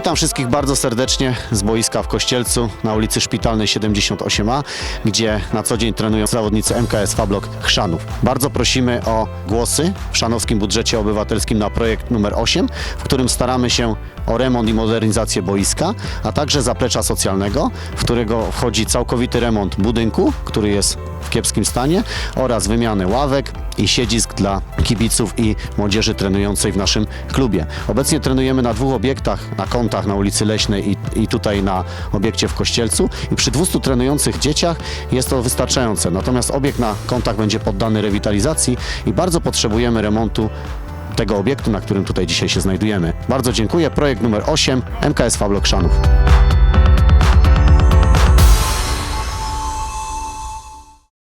Witam wszystkich bardzo serdecznie z boiska w Kościelcu na ulicy Szpitalnej 78A, gdzie na co dzień trenują zawodnicy MKS Fablok Chrzanów. Bardzo prosimy o głosy w szanowskim budżecie obywatelskim na projekt numer 8, w którym staramy się o remont i modernizację boiska, a także zaplecza socjalnego, w którego wchodzi całkowity remont budynku, który jest w kiepskim stanie oraz wymianę ławek i siedzisk dla kibiców i młodzieży trenującej w naszym klubie. Obecnie trenujemy na dwóch obiektach, na kątach na ulicy Leśnej i, i tutaj na obiekcie w Kościelcu i przy 200 trenujących dzieciach jest to wystarczające. Natomiast obiekt na kątach będzie poddany rewitalizacji i bardzo potrzebujemy remontu tego obiektu, na którym tutaj dzisiaj się znajdujemy. Bardzo dziękuję. Projekt numer 8 MKS Fablok Szanów.